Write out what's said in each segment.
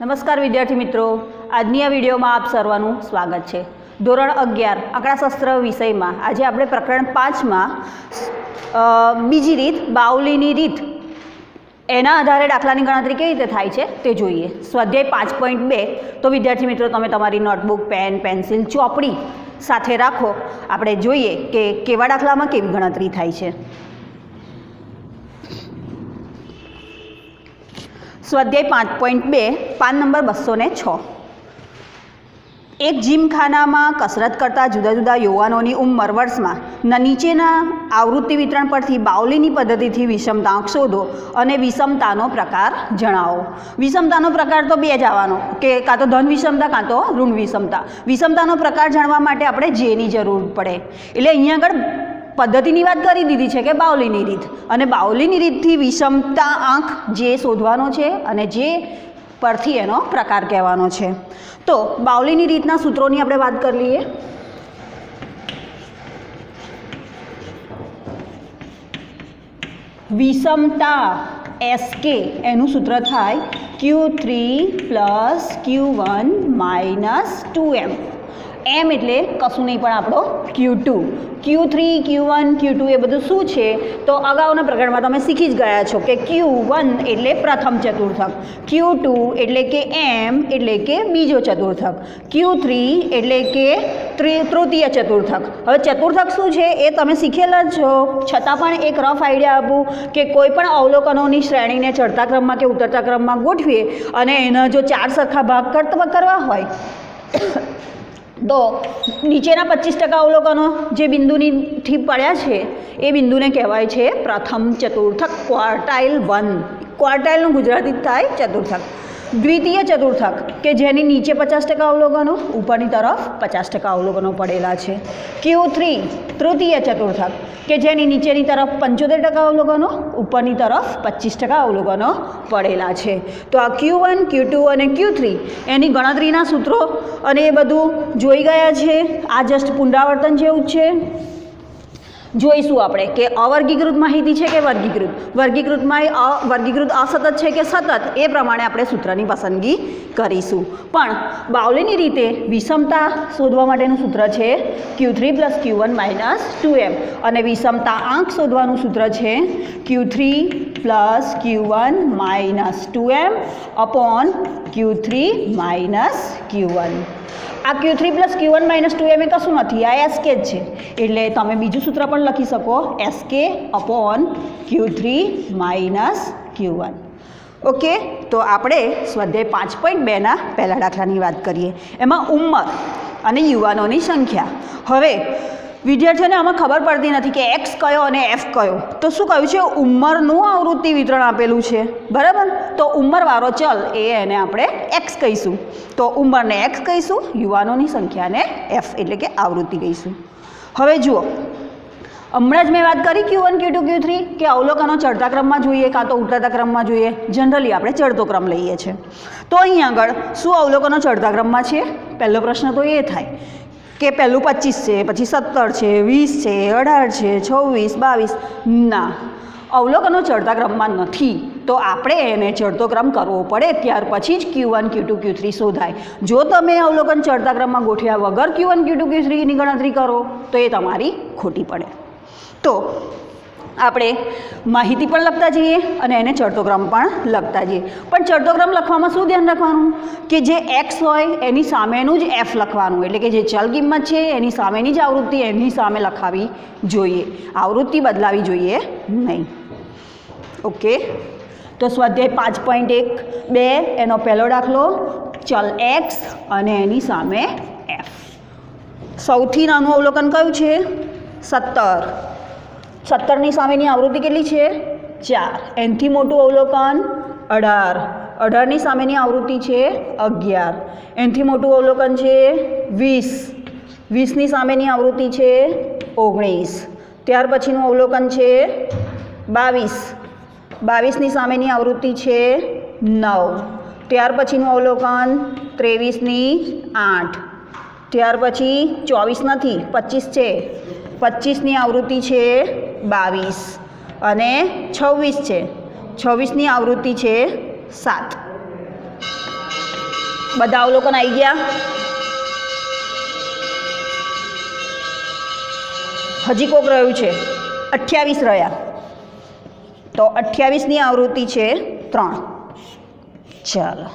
નમસ્કાર વિદ્યાર્થી મિત્રો. આજની આ વિડીયોમાં આપ સર્વનું સ્વાગત છે. ધોરણ અગિયાર આંકડાશાસ્ત્ર વિષયમાં આજે આપણે પ્રકરણ પાંચમાં બીજી રીત, બાઉલીની રીત એના આધારે દાખલાની ગણતરી કેવી રીતે થાય છે તે જોઈએ. સ્વાધ્યાય પાંચ પોઈન્ટ બે. તો વિદ્યાર્થી મિત્રો, તમે તમારી નોટબુક, પેન, પેન્સિલ, ચોપડી સાથે રાખો. આપણે જોઈએ કે કેવા દાખલામાં કેવી ગણતરી થાય છે. સ્વાધ્યાય પાંચ પોઈન્ટ બે, પાન નંબર બસો ને છ. એક જીમખાનામાં કસરત કરતા જુદા જુદા યુવાનોની ઉંમર વર્ષમાં નીચેના આવૃત્તિ વિતરણ પરથી બાઉલીની પદ્ધતિથી વિષમતાંક શોધો અને વિષમતાનો પ્રકાર જણાવો. વિષમતાનો પ્રકાર તો બે જ આવવાનો, કે કાં તો ધન વિષમતા, કાં તો ઋણ વિષમતા. વિષમતાનો પ્રકાર જાણવા માટે આપણે જેની જરૂર પડે. એટલે અહીંયા આગળ પદ્ધતિની વાત કરી દીધી છે કે બાઉલીની રીત અને બાઉલીની રીતથી વિષમતા આંક જે શોધવાનો છે અને જે પરથી એનો પ્રકાર કહેવાનો છે. તો બાઉલીની રીતના સૂત્રોની આપણે વાત કરી લઈએ. વિષમતા એસકે એનું સૂત્ર થાય Q three plus Q one minus two M. M એટલે કશું નહીં, પણ આપણો Q two Q three Q one Q two એ બધું શું છે? તો અગાઉના પ્રકરણમાં તમે શીખી જ ગયા છો કે ક્યુ વન એટલે પ્રથમ ચતુર્થક ક્યુ ટુ એટલે કે એમ એટલે કે બીજો ચતુર્થક ક્યુ થ્રી એટલે કે તૃતીય ચતુર્થક. હવે ચતુર્થક શું છે એ તમે શીખેલા જ છો. છતાં પણ એક રફ આઈડિયા આપું કે કોઈ પણ અવલોકનોની શ્રેણીને ચડતા ક્રમમાં કે ઉતરતા ક્રમમાં ગોઠવીએ અને એના જો ચાર સરખા ભાગ કર- કરવા હોય તો નીચેના પચીસ ટકા અવલોકનો જે બિંદુની થી પડ્યા છે, એ બિંદુને કહેવાય છે પ્રથમ ચતુર્થક ક્વાર્ટાઇલ વન. ક્વાર્ટાઇલનું ગુજરાતી થાય ચતુર્થક. દ્વિતીય ચતુર્થક, કે જેની નીચે પચાસ ટકા અવલોકનો, ઉપરની તરફ પચાસ ટકા અવલોકનો પડેલા છે. ક્યુ થ્રી તૃતીય ચતુર્થક, કે જેની નીચેની તરફ પંચોતેર ટકા અવલોકનો, ઉપરની તરફ પચીસ ટકા અવલોકનો પડેલા છે. તો આ ક્યુ વન ક્યુ ટુ અને ક્યુ થ્રી એની ગણતરીના સૂત્રો, અને એ બધું જોઈ ગયા છે. આ જસ્ટ પુનરાવર્તન જેવું જ છે. જોઈશું આપણે કે અવર્ગીકૃત માહિતી છે કે વર્ગીકૃત? વર્ગીકૃતમાં વર્ગીકૃત અસતત છે કે સતત? એ પ્રમાણે આપણે સૂત્રની પસંદગી કરીશું. પણ બાવલીની રીતે વિષમતા શોધવા માટેનું સૂત્ર છે Q three plus Q one minus two M અને વિષમતા આંક શોધવાનું સૂત્ર છે Q three plus Q one minus two M upon Q three minus Q one આ Q three plus Q one minus two M એ કશું નથી, આ એસકે જ છે. એટલે તમે બીજું સૂત્ર પણ લખી શકો SK upon Q three minus Q one okay તો આપણે સ્વાધ્યાય પાંચ પોઈન્ટ બેના પહેલા દાખલાની વાત કરીએ. એમાં ઉંમર અને યુવાનોની સંખ્યા. હવે વિદ્યાર્થીઓને આમાં ખબર પડતી નથી કે એક્સ કયો અને એફ કયો. તો શું કહ્યું છે? ઉંમરનું આવૃત્તિ વિતરણ આપેલું છે. બરાબર? તો ઉંમરવાળો ચલ એ એને આપણે એક્સ કહીશું. તો ઉંમરને એક્સ કહીશું, યુવાનોની સંખ્યાને એફ એટલે કે આવૃત્તિ કહીશું. હવે જુઓ. હમણાં જ મેં વાત કરી Q one Q two Q three કે અવલોકનો ચડતા ક્રમમાં જોઈએ કાં તો ઉતરતા ક્રમમાં જોઈએ. જનરલી આપણે ચડતો ક્રમ લઈએ છીએ. તો અહીં આગળ શું અવલોકનો ચડતા ક્રમમાં છે? પહેલો પ્રશ્ન તો એ થાય કે પહેલું પચીસ છે, પછી સત્તર છે, વીસ છે, અઢાર છે, છવ્વીસ, બાવીસ. ના. અવલોકનો ચડતા ક્રમમાં નથી. તો આપણે એને ચડતો ક્રમ કરવો પડે. ત્યાર પછી જ Q one Q two Q three શોધાય. જો તમે અવલોકન ચડતા ક્રમમાં ગોઠવ્યા વગર Q one Q two Q થ્રીની ગણતરી કરો, તો એ તમારી ખોટી પડે. તો આપણે માહિતી પણ લખતા જઈએ અને એને ચડતો ક્રમ પણ લખતા જઈએ. પણ ચડતોક્રમ લખવામાં શું ધ્યાન રાખવાનું? કે જે એક્સ હોય એની સામેનું જ એફ લખવાનું. એટલે કે જે ચલ કિંમત છે એની સામેની જ આવૃત્તિ એની સામે લખાવી જોઈએ. આવૃત્તિ બદલાવી જોઈએ નહીં. ઓકે? તો સ્વાધ્યાય પાંચ પોઈન્ટ એક. બે, એનો પહેલો દાખલો, ચલ એક્સ અને એની સામે એફ સૌથી નાનું અવલોકન કયું છે? સત્તર. સત્તરની સામેની આવૃત્તિ કેટલી છે? ચાર. એનથી મોટું અવલોકન અઢાર. અઢારની સામેની આવૃત્તિ છે અગિયાર. એનથી મોટું અવલોકન છે વીસ. વીસની સામેની આવૃત્તિ છે ઓગણીસ. ત્યાર પછીનું અવલોકન છે બાવીસ. બાવીસની સામેની આવૃત્તિ છે નવ. ત્યાર પછીનું અવલોકન ત્રેવીસની આઠ. ત્યાર પછી ચોવીસ નથી, પચીસ છે. પચીસની આવૃત્તિ છે બાવીસ અને છવ્વીસ છે. છવ્વીસની આવૃત્તિ છે સાત. બધા અવલોકન આવી ગયા? હજી કોક રહ્યું છે? અઠ્યાવીસ રહ્યા. તો અઠ્યાવીસની આવૃત્તિ છે ત્રણ. ચાલો.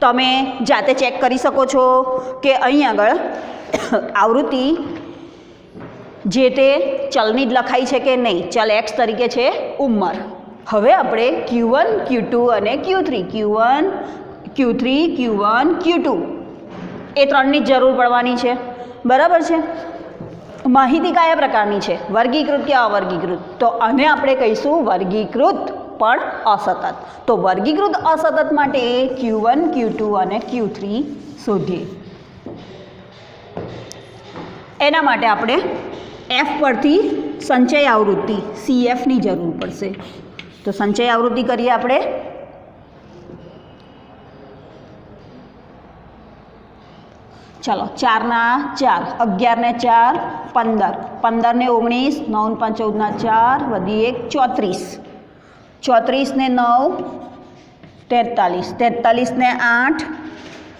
તમે જાતે ચેક કરી શકો છો કે અહીં આગળ આવૃત્તિ જે તે ચલની જ લખાઈ છે કે નહીં? ચલ એક્સ તરીકે છે ઉંમર. હવે આપણે ક્યુ વન ક્યુ ટુ અને Q three Q one Q three Q one Q two એ ત્રણની જ જરૂર પડવાની છે. બરાબર છે? માહિતી કયા પ્રકારની છે? વર્ગીકૃત કે અવર્ગીકૃત? તો આને આપણે કહીશું વર્ગીકૃત, પણ અસતત. તો વર્ગીકૃત અસતત માટે ક્યુ વન ક્યુ ટુ અને ક્યુ થ્રી શોધીએ. એના માટે આપણે એફ પરથી સંચય આવૃત્તિ સીએફની જરૂર પડશે. તો સંચય આવૃત્તિ કરીએ આપણે. ચાલો, ચારના ચાર, અગિયારને ચાર, પંદર. પંદરને ઓગણીસ નવ પાંચ ચૌદના ચાર વધી એક ચોત્રીસ. ચોત્રીસને નવ તેતાલીસ તેતાલીસને આઠ,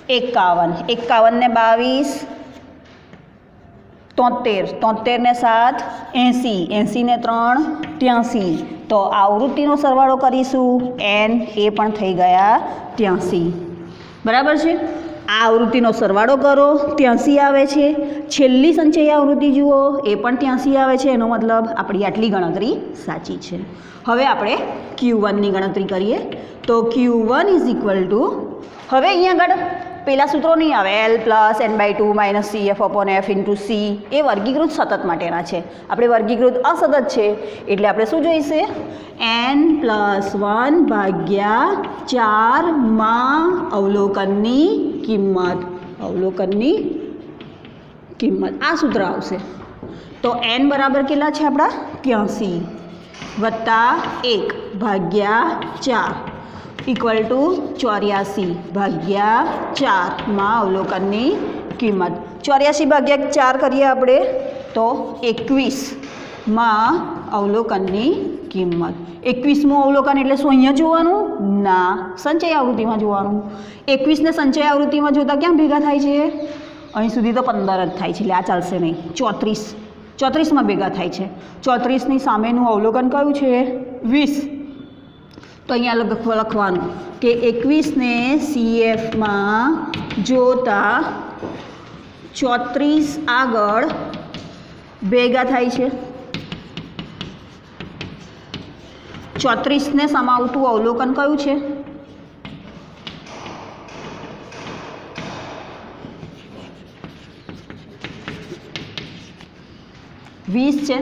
એકાવન. એકાવનને બાવીસ તોતેર. તોતેરને સાત, એંસી. એંસીને ત્રણ, ત્યાંસી. તો આવૃત્તિનો સરવાળો કરીશું. એન એ પણ થઈ ગયા ત્યાંસી. બરાબર છે? આ આવૃત્તિનો સરવાળો કરો. ત્યાંસી આવે છે. છેલ્લી સંચય આવૃત્તિ જુઓ. એ પણ ત્યાંસી આવે છે. એનો મતલબ આપણી આટલી ગણતરી સાચી છે. હવે આપણે ક્યુ વનની ગણતરી કરીએ. તો Q one is equal to, હવે અહીંયા આગળ પેલા સૂત્રો નહીં આવે. L plus N by two minus C F upon F into C એ વર્ગીકૃત સતત માટેના છે. આપણે વર્ગીકૃત અસતત છે. એટલે આપણે શું જોઈશે? એન પ્લસ વન ભાગ્યા ચારમાં અવલોકનની કિંમત. અવલોકનની કિંમત. આ સૂત્ર આવશે. તો એન બરાબર કેટલા છે આપણા? ત્યાંસી વત્તા એક ભાગ્યા ચાર. ઇક્વલ ટુ ચોર્યાસી ભાગ્યા ચારમાં અવલોકનની કિંમત. ચોર્યાસી ભાગ્યા ચાર કરીએ આપણે, તો એકવીસમાં અવલોકનની કિંમત. એકવીસમું અવલોકન એટલે શું અહીંયા જોવાનું? ના, સંચય આવૃત્તિમાં જોવાનું. એકવીસને સંચય આવૃત્તિમાં જોતાં ક્યાં ભેગા થાય છે? અહીં સુધી તો પંદર જ થાય છે, એટલે આ ચાલશે નહીં. ચોત્રીસ. ચોત્રીસમાં ભેગા થાય છે. ચોત્રીસની સામેનું અવલોકન કયું છે? વીસ. તો અહીંયા લખ લખવાનું કે એકવીસને સીએફમાં જોતા ચોત્રીસ આગળ ભેગા થાય છે. ચોત્રીસને સમાવતું અવલોકન કયું છે? વીસ છે.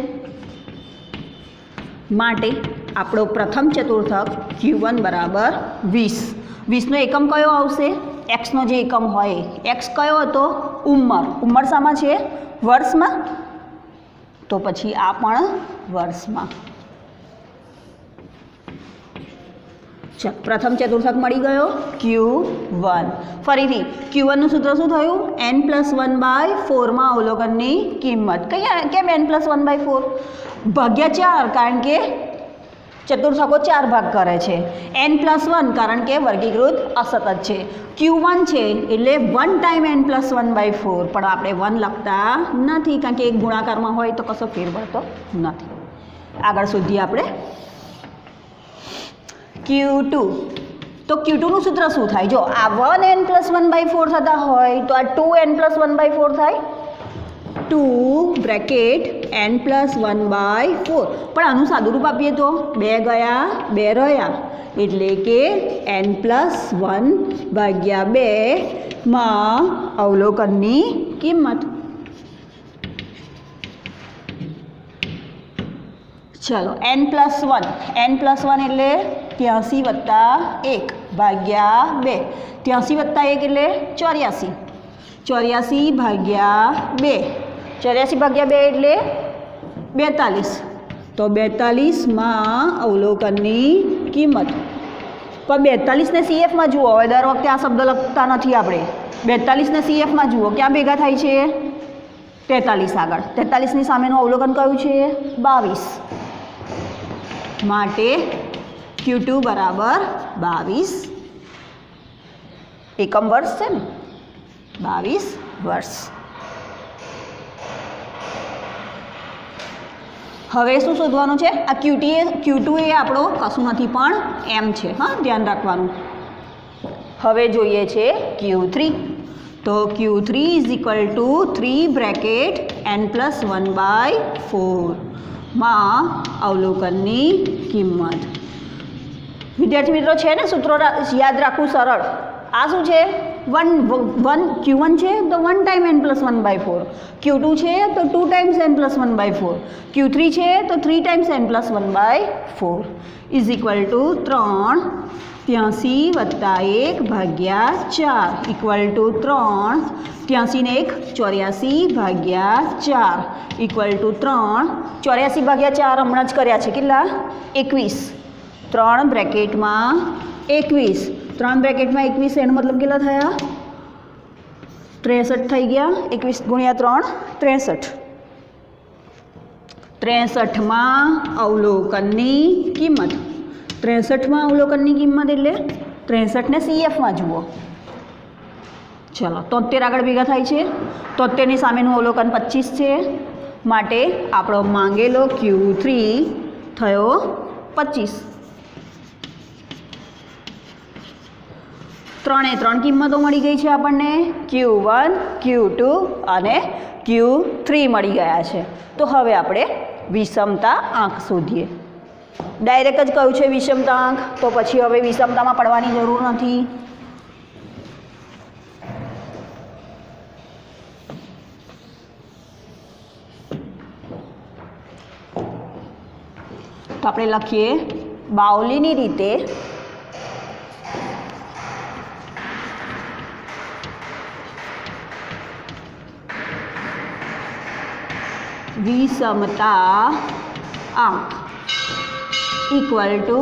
માટે આપણો પ્રથમ ચતુર્થક ક્યુ વન બરાબર વીસ. વીસનો એકમ કયો આવશે? એક્સનો જે એકમ હોય, એક્સ કયો હતો? ઉંમર. ઉંમર શામાં છે? વર્ષમાં? તો પછી આ પણ વર્ષમાં. પ્રથમ ચતુર્થક મળી ગયો ક્યુ વન. ફરીથી, ક્યુ વનનું સૂત્ર શું થયું? એન પ્લસ વન બાય ફોરમાં અવલોકનની કિંમત. કઈ, કેમ N plus one by four? ભાગ્યા ચાર, કારણ કે ચતુર્થકો ચાર ભાગ કરે છે. એન પ્લસ વન કારણ કે વર્ગીકૃત અસતત છે. ક્યુ વન છે એટલે one time N plus one by four પણ આપણે વન લખતા નથી કારણ કે એક ગુણાકારમાં હોય તો કશો ફેર નથી. આગળ સુધી આપણે ક્યુ ટુ તો ક્યુ ટુનું સૂત્ર શું થાય? જો આ one N plus one by four થતા હોય તો આ two N plus one by four થાય. Two bracket N plus one by four પણ આનું સાદું રૂપ આપીએ તો બે ગયા, બે રહ્યા. એટલે કે એન પ્લસ વન ભાગ્યા બે માં અવલોકનની કિંમત. ચલો N plus one N plus one એટલે ત્યાંસી વત્તા એક ભાગ્યા બે. ત્યાંસી વત્તા એક એટલે ચોર્યાસી. ચોર્યાસી ભાગ્યા બે. ચોર્યાસી ભાગ્યા બે એટલે બેતાલીસ. તો બેતાલીસમાં અવલોકનની કિંમત. પણ બેતાલીસને સીએફમાં જુઓ, હવે દર વખતે આ શબ્દ લખતા નથી આપણે. બેતાલીસને સીએફમાં જુઓ, ક્યાં ભેગા થાય છે? તેતાલીસ આગળ. તેતાલીસની સામેનું અવલોકન કયું છે? બાવીસ. માટે ક્યુ ટુ બરાબર બાવીસ એકમ વર્ષ છે ને? બાવીસ વર્ષ. હવે શું શોધવાનું છે? આ ક્યુટી એ ક્યુ ટુ એ આપણો કશું નથી પણ એમ છે, હા? ધ્યાન રાખવાનું. હવે જોઈએ છે ક્યુ થ્રી તો Q three is equal to three bracket N plus one by ફોરમાં અવલોકનની કિંમત. વિદ્યાર્થી મિત્રો, છે ને સૂત્રો યાદ રાખવું સરળ. આ શું છે? વન વન ક્યુ વન છે, તો one time N plus one by four Q two છે, તો two times N plus one by four Q three છે, તો three times N plus one by four is equal to ત્રણ ત્યાંસી વત્તા એક ભાગ્યા ચાર. ઇક્વલ ટુ ત્રણ ત્યાંસી ને એક, ચોર્યાસી ભાગ્યા ચાર. ઇક્વલ ટુ ત્રણ ચોર્યાસી ભાગ્યા ચાર હમણાં જ કર્યા છે કેટલા? એકવીસ. ત્રણ બ્રેકેટમાં એકવીસ. ત્રણ બ્રેકેટમાં એકવીસ એનો મતલબ કેટલા થયા? ત્રેસઠ થઈ ગયા. એકવીસ ગુણ્યા ત્રણ, ત્રેસઠ. ત્રેસઠમાં અવલોકનની કિંમત. ત્રેસઠમાં અવલોકનની કિંમત એટલે ત્રેસઠને સીએફમાં જુઓ. ચલો, તોતેર આગળ ભેગા થાય છે. તોતેરની સામેનું અવલોકન પચીસ છે. માટે આપણો માંગેલો ક્યુ થયો પચીસ. ત્રણે ત્રણ કિંમતો મળી ગઈ છે આપણને. ક્યુ વન ક્યુ ટુ અને ક્યુ થ્રી મળી ગયા છે. તો હવે આપણે વિષમતા આંક શોધીએ. ડાયરેક્ટ જ કહ્યું છે વિષમતા આંક? તો પછી હવે વિષમતામાં પડવાની જરૂર નથી. તો આપણે લખીએ, બાવલીની રીતે વિષમતા આંક equal to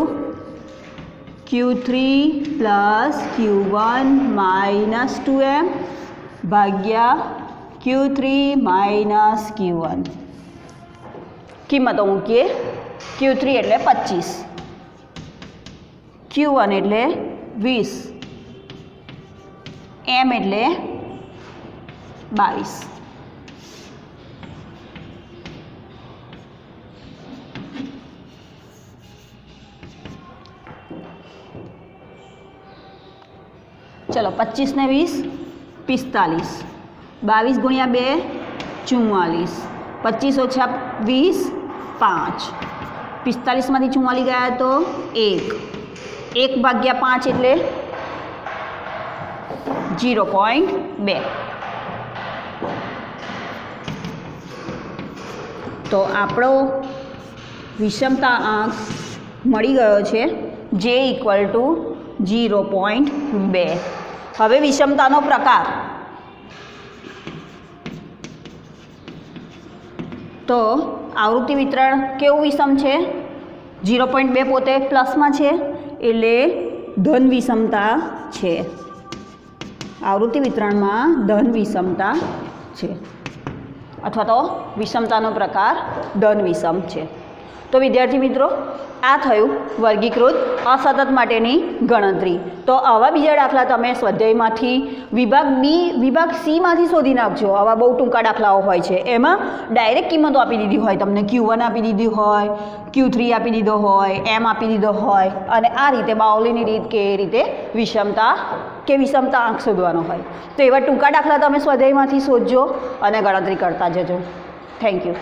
Q three plus Q one minus two M ભાગ્યા Q three minus Q one કિંમતો મૂકીએ ક્યુ થ્રી એટલે પચીસ ક્યુ વન એટલે વીસ એમ એટલે બાવીસ ચલો પચીસને વીસ, પિસ્તાલીસ. બાવીસ ગુણ્યા બે, ચુમ્માલીસ. પચીસ ઓછા વીસ, પાંચ. પિસ્તાલીસમાંથી ચુમ્માલી ગયા તો એક. એક ભાગ્યા પાંચ એટલે જીરો પોઈન્ટ બે. તો આપણો વિષમતા આંક મળી ગયો છે, જે ઇક્વલ ટુ જીરો પોઈન્ટ બે. હવે વિષમતાનો પ્રકાર. તો આવૃત્તિ વિતરણ કેવું વિષમ છે? જીરો પોઈન્ટ બે પોતે પ્લસમાં છે, એટલે ધન વિષમતા છે. આવૃત્તિ વિતરણમાં ધન વિષમતા છે. અથવા તો વિષમતાનો પ્રકાર ધન વિષમ છે. તો વિદ્યાર્થી મિત્રો, આ થયું વર્ગીકૃત અસતત માટેની ગણતરી. તો આવા બીજા દાખલા તમે સ્વાધ્યાયમાંથી વિભાગ બી, વિભાગ સીમાંથી શોધી નાખજો. આવા બહુ ટૂંકા દાખલાઓ હોય છે. એમાં ડાયરેક્ટ કિંમતો આપી દીધી હોય. તમને ક્યુ આપી દીધી હોય ક્યુ થ્રી આપી દીધો હોય એમ આપી દીધો હોય. અને આ રીતે બાઉલીની રીત કે રીતે વિષમતા, કે વિષમતા આંક શોધવાનો હોય. તો એવા ટૂંકા દાખલા તમે સ્વાધ્યાયમાંથી શોધજો અને ગણતરી કરતા જજો. Thank you